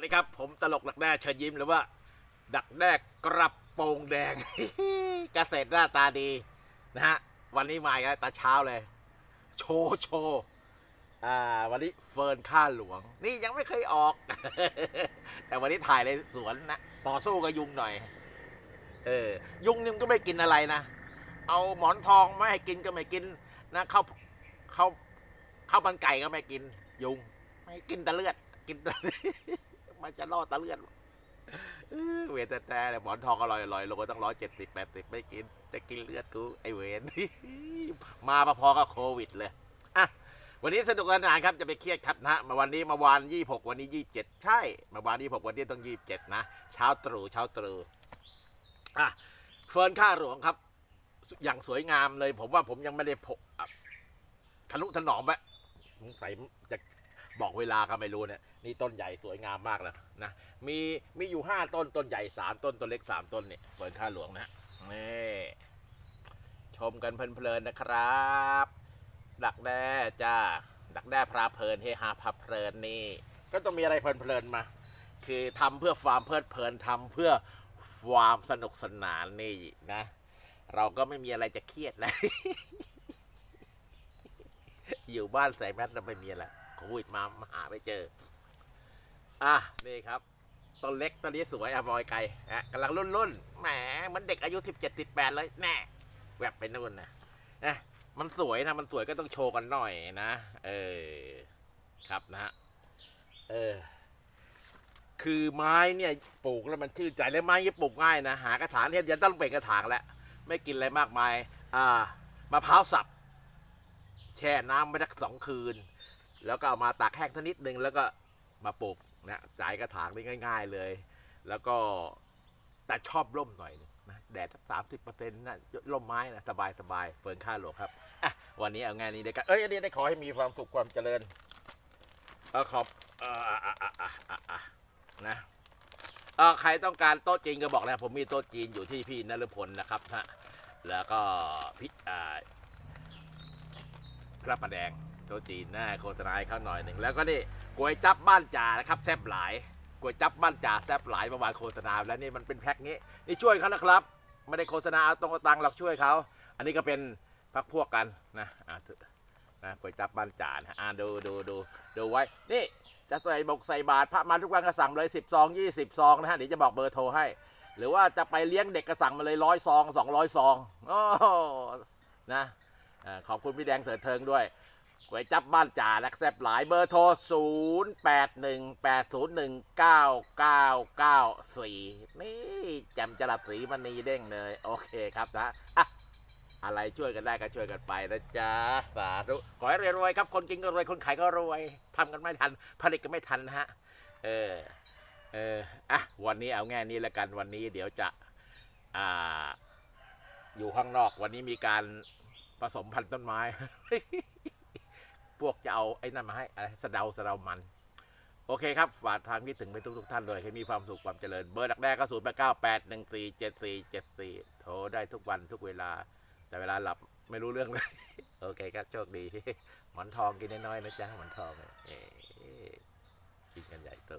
สดีครับ ผมตลกดักแด้เชิญยิ้มหรือว่า ดักแด้กระโปรงแดงเกษตรหน้าตาดีนะฮะวันนี้มาอีกแล้วตาเช้าเลย โชว์โชว์อ่าวันนี้เฟิร์นข้าหลวง นี่ยังไม่เคยออก แต่วันนี้ถ่ายในสวนนะต่อสู้กับยุงหน่อย เออ ยุงนี่มันก็ไม่กินอะไรนะ เอาหมอนทองไม่ให้กินก็ไม่กินนะเข้าวข้าวข้าวมันไก่ก็ไม่กิน ยุง ไม่กินแต่เลือดกินแต่ มันจะล่อตะเลือดเออเวทแต่แต่หมอนทองอร่อยอร่อยโลตั้งร้อยเจ็ดสิบแปดสิบไม่กิน จะกินเลือดกูไอเวนมาพอกับโควิดเลยอะวันนี้สนุกสนานครับจะไปเครียดครับนะมาวันนี้มาวานยี่หกวันนี้ยี่เจ็ดใช่มาวานยี่หกวันนี้ต้องยี่บเจ็ดนะเช้าตรู่เช้าตรู่อะเฟิร์นข้าหลวงครับ อย่างสวยงามเลย ผมว่าผมยังไม่ได้พกอ่ทะนุถนอมอะสงสัยจะ บอกเวลาก็ไม่รู้เนี่ยนี่ต้นใหญ่สวยงามมากแล้วนะมีมีอยู่ห้าต้นต้นใหญ่สามต้นต้นเล็กสามต้นเนี่ยเฟิร์นข้าหลวงนะนี่ชมกันเพลินๆนะครับ ดักแด้จ้าดักแด้พราเพลินเฮฮาพาเพลินนี่ ก็ต้องมีอะไรเพลินๆมา คือทำเพื่อความเพลิดเพลินทำเพื่อความสนุกสนานนี่นะ เราก็ไม่มีอะไรจะเครียดเลยอยู่บ้านใส่แมสแล้วไม่มีอะไร โควิดมามาหาไม่เจอ อะนี่ครับต้นเล็กต้นนี้สวยอะบอยไก่อะกำลังรุ่นรุ่นแหมมันเด็กอายุสิบเจ็ดสิบแปดเลยแน่แวบไปนู่นนะนะมันสวยนะมันสวยก็ต้องโชว์กันหน่อยนะ เออครับนะเออคือไม้เนี่ยปลูกแล้วมันชื่นใจแล้วไม้ที่ปลูกง่ายนะหากระถางเนี่ยจะต้องเป็นกระถางแล้วไม่กินอะไรมากมาย อ่ามะพร้าวสับ แช่น้ำไว้สักสองคืน แล้วก็เอามาตากแห้งสักนิดนึงแล้วก็มาปลูกนะจ่ายกระถางได้ง่าย ๆเลย แล้วก็แต่ชอบร่มหน่อยนะแดดสักสามสิบเปอร์เซ็นต์นะร่มไม้นะสบายสบายๆเฟิร์นค่าหลวงครับอะวันนี้เอางานนี้ได้กันเอ้ยอันนี้ได้ขอให้มีความสุขความเจริญเออขอบเอออะอะอะอ่อะอะนะเออใครต้องการโต๊ะจีนก็บอกแล้วผมมีโต๊ะจีนอยู่ที่พี่นฤพลนะครับฮะแล้วก็พี่อ่าพระประแดง โต๊ะจีนน้าโฆษณาให้เขาหน่อยหนึ่งแล้วก็นี่ก๋วยจับบ้านจ่านะครับแซ่บหลายก๋วยจับบ้านจ่าแซ่บหลายเมื่อวานโฆษณาแล้วนี่มันเป็นแพ็คนี้นี่ช่วยเขานะครับ ไม่ได้โฆษณาเอาตรงตังค์หรอกช่วยเขา อันนี้ก็เป็นพักพวกกันนะอ่านะก๋วยจับบ้านจ่านะอ่าดูดูดูดูไว้นี่จะใส่บกใส่บาตรพระมาทุกวันก็สั่งเลยสิบซองยี่สิบซองนะฮะเดี๋ยวจะบอกเบอร์โทรให้ หรือว่าจะไปเลี้ยงเด็กก็สั่งมาเลยร้อยซองสองร้อยซองโอ้นะอ่าขอบคุณพี่แดงเถิดเทิงด้วย ก๋วยจับบ้านจ่าและแซบหลายเบอร์โทร 0 8 1 8 0 1 9 9 9 4 นี่แจำจรัสสีมันนีเด้งเลย โอเคครับนะอะอะไรช่วยกันได้ก็ช่วยกันไปนะจ๊ะ สาธุ ขอให้รวยๆครับ คนกินก็รวย คนขายก็รวยทำกันไม่ทัน ผลิตกันไม่ทันนะฮะ เออ เออ อะ วันนี้เอาแง่นี้แล้วกัน วันนี้เดี๋ยวจะ อ่า อยู่ข้างนอก วันนี้มีการผสมพันธุ์ต้นไม้ พวกจะเอาไอ้นั่นมาให้อะไรสะเดาสะเดามัน โอเคครับ ฝากทางที่ถึงไปทุกๆท่านเลยให้มีความสุขความเจริญ เบอร์ดักแรกก็ศูนย์แปดเก้าแปดหนึ่งสี่เจ็ดสี่เจ็ดสี่โทรได้ทุกวันทุกเวลา แต่เวลาหลับไม่รู้เรื่องเลย โอเคครับโชคดี หมอนทองกินน้อยๆนะจ๊ะหมอนทองเอ้ยกินกันใหญ่โต